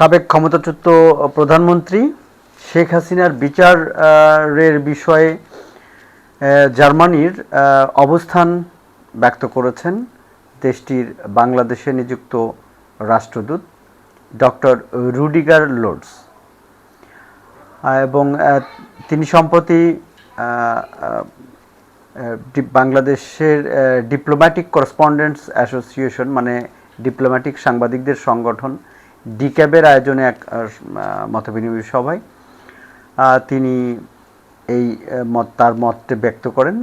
সাবেক ক্ষমতাচ্যুত প্রধানমন্ত্রী শেখ হাসিনার বিচারের বিষয়ে জার্মানির অবস্থান ব্যক্ত করেছেন দেশটির বাংলাদেশে নিযুক্ত রাষ্ট্রদূত ডক্টর রুডিগার লোডস। এবং তিনি সম্প্রতি বাংলাদেশের ডিপ্লোম্যাটিক করসপন্ডেন্টস অ্যাসোসিয়েশন মানে ডিপ্লোম্যাটিক সাংবাদিকদের সংগঠন ডিক্যাবের আয়োজনে এক মতবিনিময় সভায় তিনি এই মত, তার মতটি ব্যক্ত করেন।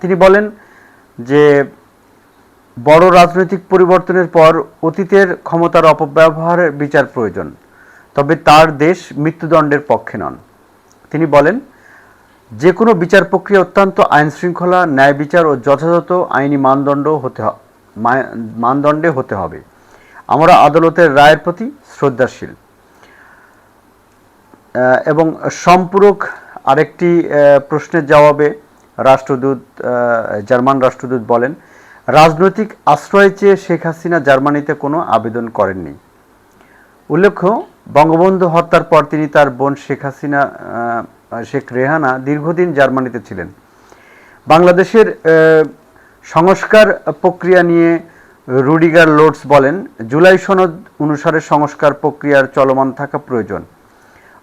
তিনি বলেন যে বড় রাজনৈতিক পরিবর্তনের পর অতীতের ক্ষমতার অপব্যবহারের বিচার প্রয়োজন, তবে তার দেশ মৃত্যুদণ্ডের পক্ষে নন। তিনি বলেন যে কোনো বিচার প্রক্রিয়া অত্যন্ত আইন শৃঙ্খলা ন্যায় বিচার ও যথাযথ আইনি মানদণ্ড হতে মানদণ্ডে হতে হবে। আমরা আদালতের রায়ের প্রতি শ্রদ্ধাশীল। এবং সম্পূরক আরেকটি প্রশ্নের জবাবে রাষ্ট্রদূত জার্মান রাষ্ট্রদূত বলেন, রাজনৈতিক আশ্রয় চেয়ে শেখ হাসিনা জার্মানিতে কোনো আবেদন করেননি। উল্লেখ্য, বঙ্গবন্ধু হত্যার পর তিনি তার বোন শেখ হাসিনা শেখ রেহানা দীর্ঘদিন জার্মানিতে ছিলেন। বাংলাদেশের সংস্কার প্রক্রিয়া নিয়ে রুডিগার লোডস বলেন, জুলাই সনদ অনুসারে সংস্কার প্রক্রিয়ার চলমান থাকা প্রয়োজন।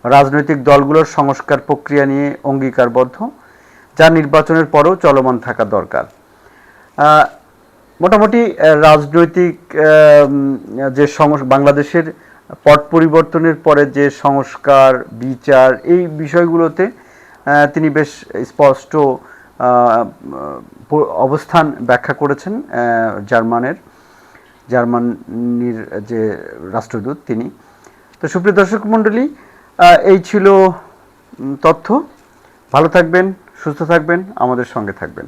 রাজনৈতিক দলগুলোর সংস্কার প্রক্রিয়া নিয়ে অঙ্গীকারবদ্ধ, যা নির্বাচনের পরেও চলমান থাকা দরকার। মোটামুটি রাজনৈতিক যে বাংলাদেশের পট পরিবর্তনের পরে যে সংস্কার, বিচার, এই বিষয়গুলোতে তিনি বেশ স্পষ্ট অবস্থান ব্যাখ্যা করেছেন জার্মানের। জার্মানির যে রাষ্ট্রদূত তিনি। তো সুপ্রিয় দর্শক মণ্ডলী এই ছিল তথ্য। ভালো থাকবেন, সুস্থ থাকবেন, আমাদের সঙ্গে থাকবেন।